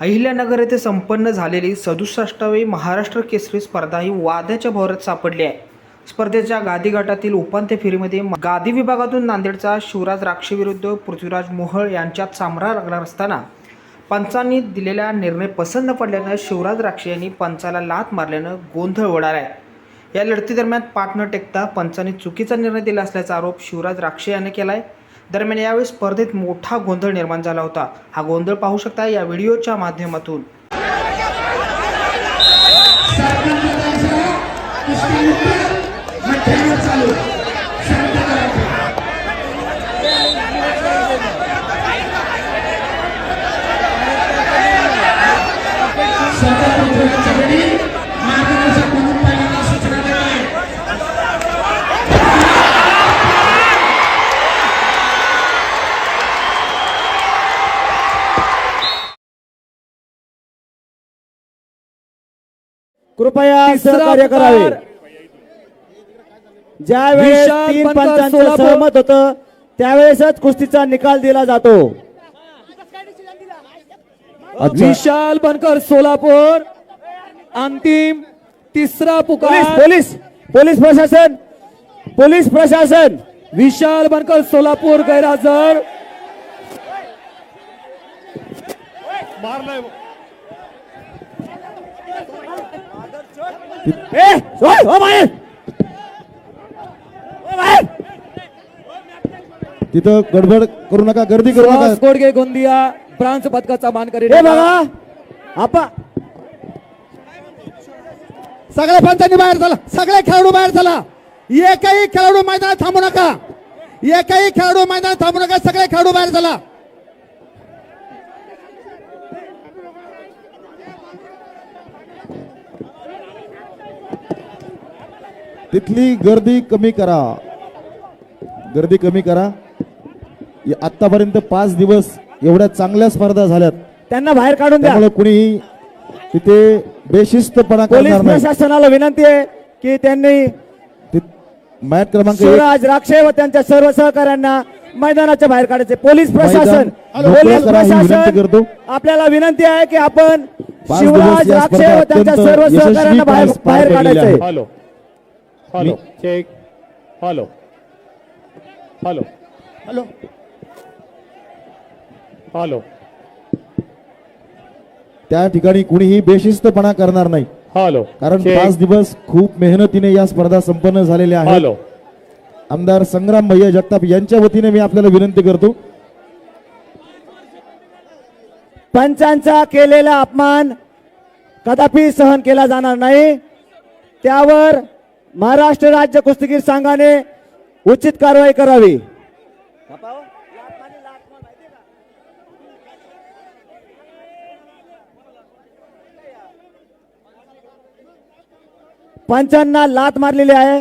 अहिल्यानगर येथे संपन्न झालेली सदुसष्टावी महाराष्ट्र केसरी स्पर्धा ही वाद्याच्या भोवऱ्यात सापडली आहे. स्पर्धेच्या गादी गटातील उपांत्य फेरीमध्ये गादी विभागातून नांदेडचा शिवराज राक्षी विरुद्ध पृथ्वीराज मोहळ यांच्यात सामना लागणार असताना पंचांनी दिलेला निर्णय पसंत न पडल्यानं शिवराज राक्षे यांनी पंचाला लात मारल्यानं गोंधळ उडाला आहे. या लढतीदरम्यान पाठ न टेकता पंचांनी चुकीचा निर्णय दिला असल्याचा आरोप शिवराज राक्षे याने केला आहे दरम्यान यावेळी स्पर्धेत मोठा गोंधळ निर्माण झाला होता. हा गोंधळ पाहू शकता या व्हिडिओच्या माध्यमातून. कृपया सहकार्य करावे. पुकार. ज्या वेळेस विशाल तीन पंचांचं. सहमत होतं त्यावेळेसच कुस्तीचा निकाल दिला जातो. विशाल बनकर सोलापूर. अंतिम तिसरा पुकार. पोलीस पोलीस प्रशासन पोलीस प्रशासन. विशाल बनकर सोलापूर गैरहजर. ए सोय, हो बाहेर हो बाहेर. तिथं गडबड करू नका गर्दी करू सुहास नका गोडगे गोंदिया ब्रांच पदकाचा मानकरी हे बघा आपा. सगळ्या पंचांनी बाहेर झाला सगळे खेळाडू बाहेर झाला एकही खेळाडू मैदानात थांबू नका. एकही खेळाडू मैदानात थांबू नका. सगळे खेळाडू बाहेर झाला तिथली गर्दी कमी करा. गर्दी कमी करा. या- आतापर्यंत पाच दिवस एवढ्या चांगल्या स्पर्धा झाल्यात. त्यांना बाहेर काढून द्या. त्यामुळे कुणीही तिथे बेशिस्तपणा पोलीस प्रशासनाला विनंती आहे की त्यांनी ति- मॅच क्रमांक शिवराज राक्षे व त्यांच्या सर्व सहकाऱ्यांना मैदानाच्या बाहेर काढायचे. पोलीस प्रशासन पोलीस ही विनंती करतो. प्रशासन आपल्याला विनंती आहे की आपण शिवराज राक्षे व त्यांच्या सर्व सहकाऱ्यांना बाहेर काढायचे hello check hello hello hello hello त्या ठिकाणी कुणीही बेशिस्तपणा करणार नाही. हॅलो कारण. पाच दिवस खूप मेहनतीने या स्पर्धा संपन्न झालेल्या आहेत. हॅलो आमदार संग्राम भैया जगताप यांच्या वतीने मी आपल्याला विनंती करतो. पंचांचा केलेला अपमान कदापि सहन केला जाणार नाही. त्यावर महाराष्ट्र राज्य कुस्तीगीर संघाने उचित कारवाई करावी. पंचांना लात मारलेली आहे.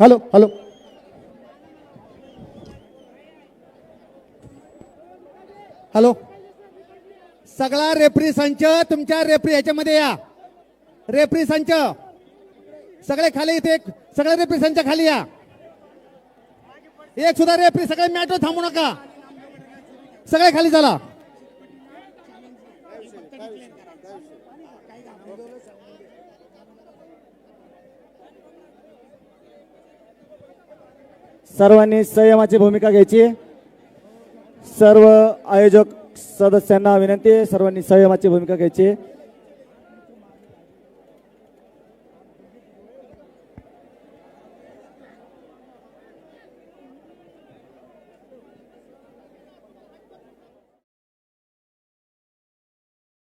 Hello hello. हॅलो. सगळा रेफरी संच तुमच्या रेफरी ह्याच्यामध्ये या. रेफरी संच. सगळे खाली इथे एक सगळे रेफरी संच खाली या. एक सुद्धा रेफरी सगळे मॅटर थांबू नका. सगळे खाली चला. सर्वांनी संयमाची भूमिका घ्यायची. सर्व आयोजक सदस्यांना विनंती आहे सर्वांनी संयमाची भूमिका घ्यायची.